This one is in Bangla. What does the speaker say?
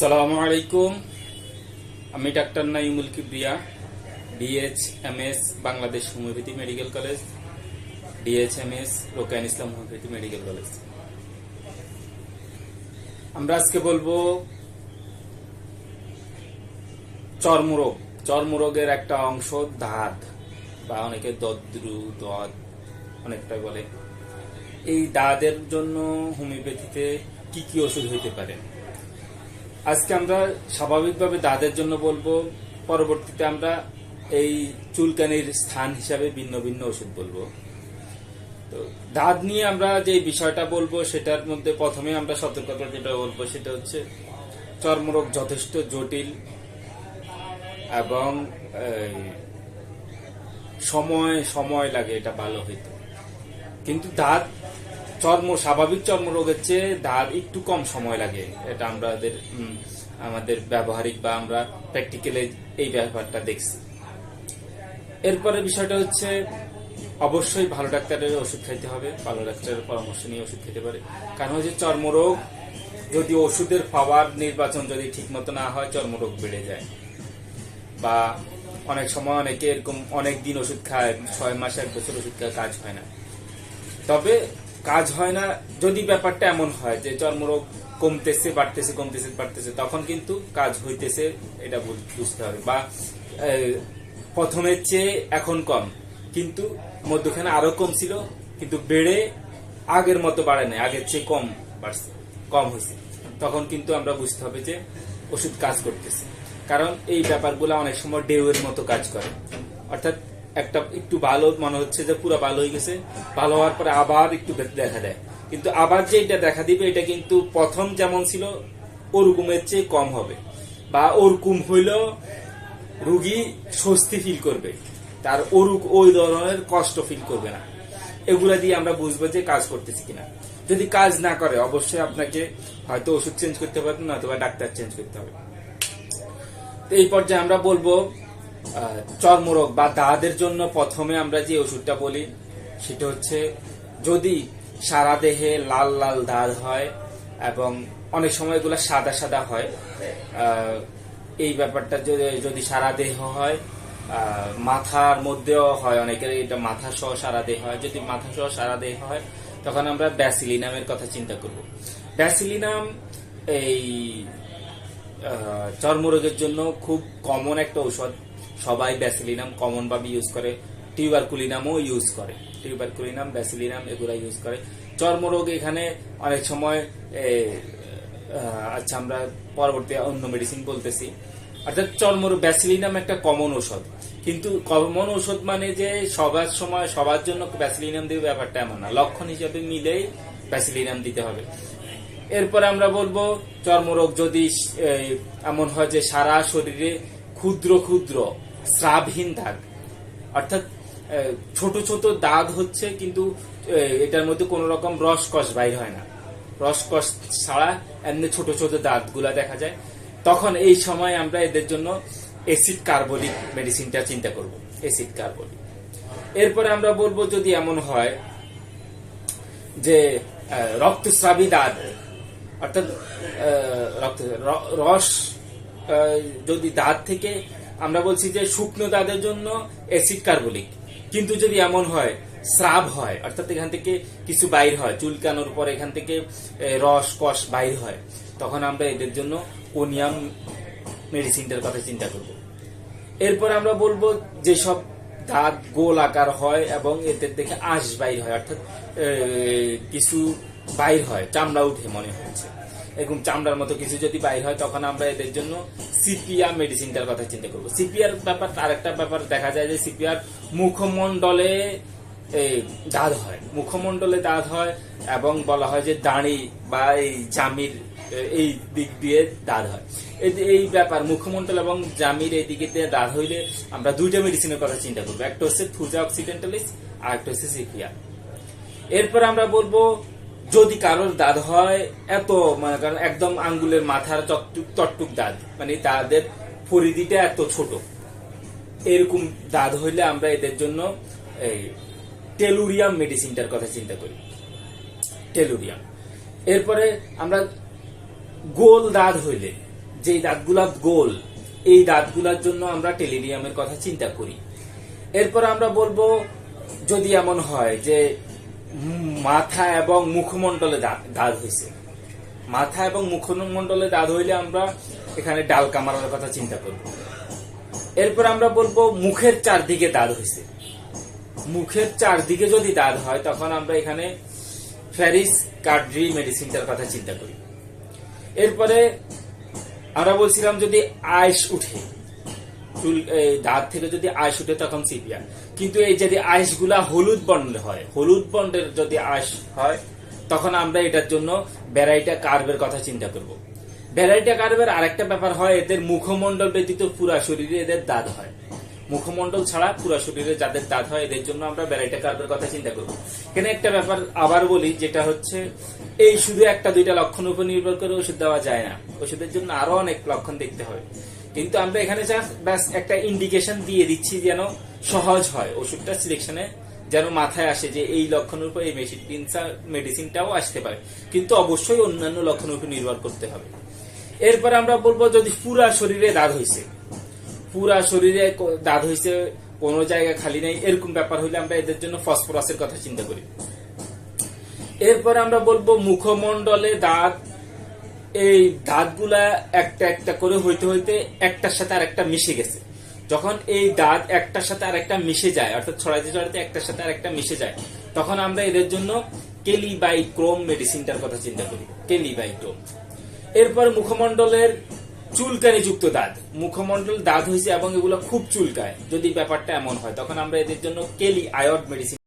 সালামু আলাইকুম আমি doctor Naimul Kibria DH M S Bangladesh homeopathy medical college DH M রোকায়ন ইসলাম হোমিওপ্যাথি মেডিকেল কলেজ। আমরা আজকে বলব চর্মরোগ। চর্মরোগের একটা অংশ দাঁত, বা অনেকে দদ্রু, দদ, অনেকটা বলে। এই দাঁতের জন্য হোমিওপ্যাথিতে কি কি ওষুধ হইতে পারে? আজকে আমরা স্বাভাবিকভাবে দাঁতের জন্য বলব, পরবর্তীতে আমরা এই চুলকানির স্থান হিসাবে ভিন্ন ভিন্ন ওষুধ বলব। তো দাঁত নিয়ে আমরা যে বিষয়টা বলব, সেটার মধ্যে প্রথমে আমরা সতর্কতা যেটা বলব, সেটা হচ্ছে চর্মরোগ যথেষ্ট জটিল এবং সময় সময় লাগে এটা ভালো হইতে। কিন্তু দাঁত চর্ম, স্বাভাবিক চর্মরোগের চেয়ে দাঁত একটু কম সময় লাগে। এটা আমাদের আমাদের ব্যবহারিক বা আমরা প্র্যাকটিক্যালে এই ব্যাপারটা দেখছি। এরপরে বিষয়টা হচ্ছে, অবশ্যই ভালো ডাক্তারের ওষুধ খাইতে হবে, ভালো ডাক্তারের পরামর্শ নিয়ে ওষুধ খেতে পারে। কারণ হচ্ছে চর্মরোগ, যদি ওষুধের পাওয়ার নির্বাচন যদি ঠিক মতো না হয়, চর্মরোগ বেড়ে যায়। বা অনেক সময় অনেকে এরকম অনেক দিন ওষুধ খায়, ছয় মাস, এক বছর ওষুধ খায় কাজ হয় না। তবে কাজ হয় না। যদি ব্যাপারটা এমন হয় যে চর্মরোগ কমতেছে, বাড়তেছে কমতেছে, বাড়তেছে, তখন কিন্তু কাজ হইতেছে, এটা বুঝতে হবে। বা প্রথমের চেয়ে এখন কম। কিন্তু মধ্যখানে আরও কম ছিল, কিন্তু বেড়ে আগের মতো বাড়ে নাই। আগের চেয়ে কম বাড়ছে, কম হয়েছে তখন কিন্তু আমরা বুঝতে হবে যে ওষুধ কাজ করতেছে। কারণ এই ব্যাপারগুলো অনেক সময় ডেউয়ের মতো কাজ করে। অর্থাৎ একটা একটু ভালো মনে হচ্ছে যে পুরো ভালো হয়ে গেছে। ভালো হওয়ার পরে আবার একটু দেখা দেয়। কিন্তু আবার যে এটা দেখা দিবে, এটা কিন্তু প্রথম যেমন ছিল ওরকমের চেয়ে কম হবে। বা ওরকম হইলেও রুগী স্বস্তি ফিল করবে। তার ওরুক ওই ধরনের কষ্ট ফিল করবে না। এগুলা দিয়ে আমরা বুঝব যে কাজ করতেছি কিনা। যদি কাজ না করে, অবশ্যই আপনাকে হয়তো ওষুধ চেঞ্জ করতে পারবেন নয়তো ডাক্তার চেঞ্জ করতে হবে। তো এই পর্যায়ে আমরা বলব চর্মরোগ বা দাঁতের জন্য প্রথমে আমরা যে ওষুধটা বলি, সেটা হচ্ছে যদি সারা দেহে লাল লাল দাঁত হয় এবং অনেক সময় এগুলো সাদা সাদা হয় এই ব্যাপারটা যদি সারা দেহ হয় মাথার মধ্যেও হয়, অনেকের এটা মাথা সহ সারা দেহ হয়, যদি মাথা সহ সারা দেহ হয়, তখন আমরা ব্যাসিলিনামের কথা চিন্তা করব। ব্যাসিলিনাম এই চর্মরোগের জন্য খুব কমন একটা ঔষধ। সবাই ব্যাসিলিনাম কমন ভাবে ইউজ করে, টিউবারকুলিনামও ইউজ করে। টিউবারকুলিনাম, ব্যাসিলিনাম এগুলা ইউজ করে। চর্মরোগ এখানে অনেক সময় আচ্ছা আমরা পরবর্তী অন্য মেডিসিন বলতেছি। অর্থাৎ চর্মরোগ, ব্যাসিলিনাম একটা কমন ঔষধ। কিন্তু কমন ঔষধ মানে যে সবার সময়, সবার জন্য ব্যাসিলিনাম দেবে ব্যাপারটা এমন না। লক্ষণ হিসাবে মিলেই ব্যাসিলিনাম দিতে হবে। এরপরে আমরা বলব, চর্মরোগ যদি এমন হয় যে সারা শরীরে ক্ষুদ্র ক্ষুদ্র স্রাবহীন দাগ। অর্থাৎ ছোট ছোট দাগ হচ্ছে কিন্তু এটার মধ্যে কোনো রকম রসকস বাইর হয় না। রসকস ছাড়া এমনি ছোট ছোট দাঁতগুলা দেখা যায়। তখন এই সময় আমরা এদের জন্য অ্যাসিড কার্বলিক মেডিসিনটা চিন্তা করব অ্যাসিড কার্বলিক এরপরে আমরা বলব যদি এমন হয় যে রক্তস্রাবী দাঁত অর্থাৎ রক্ত রস যদি দাঁত থেকে আমরা বলছি যে শুকনো দাঁতের জন্য অ্যাসিড কার্বলিক কিন্তু যদি এমন হয়, স্রাব হয়, অর্থাৎ এখান থেকে কিছু বাইর হয়, চুলকানোর পর এখান থেকে রস, কষ বাইর হয়, তখন আমরা এদের জন্য কোনিয়াম মেডিসিনটার কথা চিন্তা করব। এরপর আমরা বলব যেসব দাঁত গোল আকার হয় এবং এদের দেখে আঁশ বাইর হয়, অর্থাৎ কিছু বাইর হয়, চামড়া উঠে মনে হচ্ছে। এরকম চামড়ার মতো কিছু যদি বাইর হয়, তখন আমরা এদের জন্য সিপিআর মেডিসিনটার কথা চিন্তা করব। সিপিআর ব্যাপার, আরেকটা ব্যাপার দেখা যায় যে সিপিআর মুখমণ্ডলে দাঁত হয়। মুখমণ্ডলে দাঁত হয় এবং বলা হয় যে দাঁড়ি বা এই জামির এই দিক দিয়ে দাঁত হয়। এই- এই ব্যাপার, মুখমণ্ডল এবং জামির এই দিকে দিয়ে দাঁত হইলে আমরা দুইটা মেডিসিনের কথা চিন্তা করব। একটা হচ্ছে থুজা অক্সিডেন্টালিস আর একটা হচ্ছে সিপিআর এরপর আমরা বলব যদি কারোর দাঁত হয়, এত মানে কারণ একদম আঙ্গুলের মাথার চটটুক চটটুক দাঁত মানে তাদের পরিধিটা এত ছোট। এরকম দাঁত হইলে আমরা এদের জন্য এই টেলুরিয়াম মেডিসিনটার কথা চিন্তা করি। টেলুরিয়াম। এরপরে আমরা গোল দাঁত হইলে, যেই দাঁতগুলা গোল, এই দাঁতগুলার জন্য আমরা টেলিরিয়ামের কথা চিন্তা করি। এরপর আমরা বলব, যদি এমন হয় যে মাথা এবং মুখমণ্ডলে দাঁত হয়েছে মাথা এবং মুখমণ্ডলে দাঁত হইলে আমরা এখানে ডাল কামারের কথা চিন্তা করব। এরপর আমরা বলব মুখের চারদিকে দাঁত হয়েছে মুখের চারদিকে যদি দাঁত হয়, তখন আমরা এখানে ফ্যারিস কার্ড্রি মেডিসিনটার কথা চিন্তা করি। এরপরে আমরা বলছিলাম যদি আইস উঠে চুল দাঁত থেকে যদি আইস উঠে তখন সিপিয়া কিন্তু এই যদি আইসগুলা হলুদ বর্ণের হয়, হলুদ বন্ডের যদি আইস হয়, তখন আমরা এটার জন্য ভ্যারাইটা কার্ভের কথা চিন্তা করব। ভ্যারাইটা কার্ভের আরেকটা ব্যাপার হয়, এদের মুখমণ্ডল ব্যতীত পুরা শরীরে এদের দাঁত হয়। মুখমণ্ডল ছাড়া পুরা শরীরে যাদের দাঁত হয় এদের জন্য আমরা ভ্যারাইটা কার্ভের কথা চিন্তা করব এখানে একটা ব্যাপার আবার বলি, যেটা হচ্ছে, এই শুধু একটা দুইটা লক্ষণ উপর নির্ভর করে ওষুধ দেওয়া যায় না। ওষুধের জন্য আরও অনেক লক্ষণ দেখতে হবে কিন্তু আমরা এখানে ব্যাস একটা ইন্ডিকেশন দিয়ে দিচ্ছি যেন সহজ হয়। ওষুধটা সিলেকশনে যেন মাথায় আসে যে এই লক্ষণের উপর এই মেডিসিনটা মেডিসিনটাও আসতে পারে। কিন্তু অবশ্যই অন্যান্য লক্ষণের উপর নির্ভর করতে হবে। এরপর আমরা বলব যদি পুরা শরীরে দাঁত হয়েছে পুরা শরীরে দাঁত হয়েছে কোনো জায়গায় খালি নেই, এরকম ব্যাপার হইলে আমরা এদের জন্য ফসফরাসের কথা চিন্তা করি। এরপর আমরা বলব মুখমণ্ডলে দাঁত এই দাঁতগুলা একটা একটা করে হইতে হইতে একটার সাথে আর একটা মিশে গেছে। যখন এই দাঁত একটার সাথে আর একটা মিশে যায়, অর্থাৎ ছড়াইতে ছড়াইতে একটার সাথে আর একটা মিশে যায়, তখন আমরা এদের জন্য কেলি বাই ক্রোম মেডিসিনটার কথা চিন্তা করি। কেলি বাই ক্রোম এরপর মুখমণ্ডলের চুলকানি যুক্ত দাঁত। মুখমণ্ডল, দাঁত হয়েছে এবং এগুলো খুব চুলকায়। যদি ব্যাপারটা এমন হয়, তখন আমরা এদের জন্য কেলি আয়ড মেডিসিন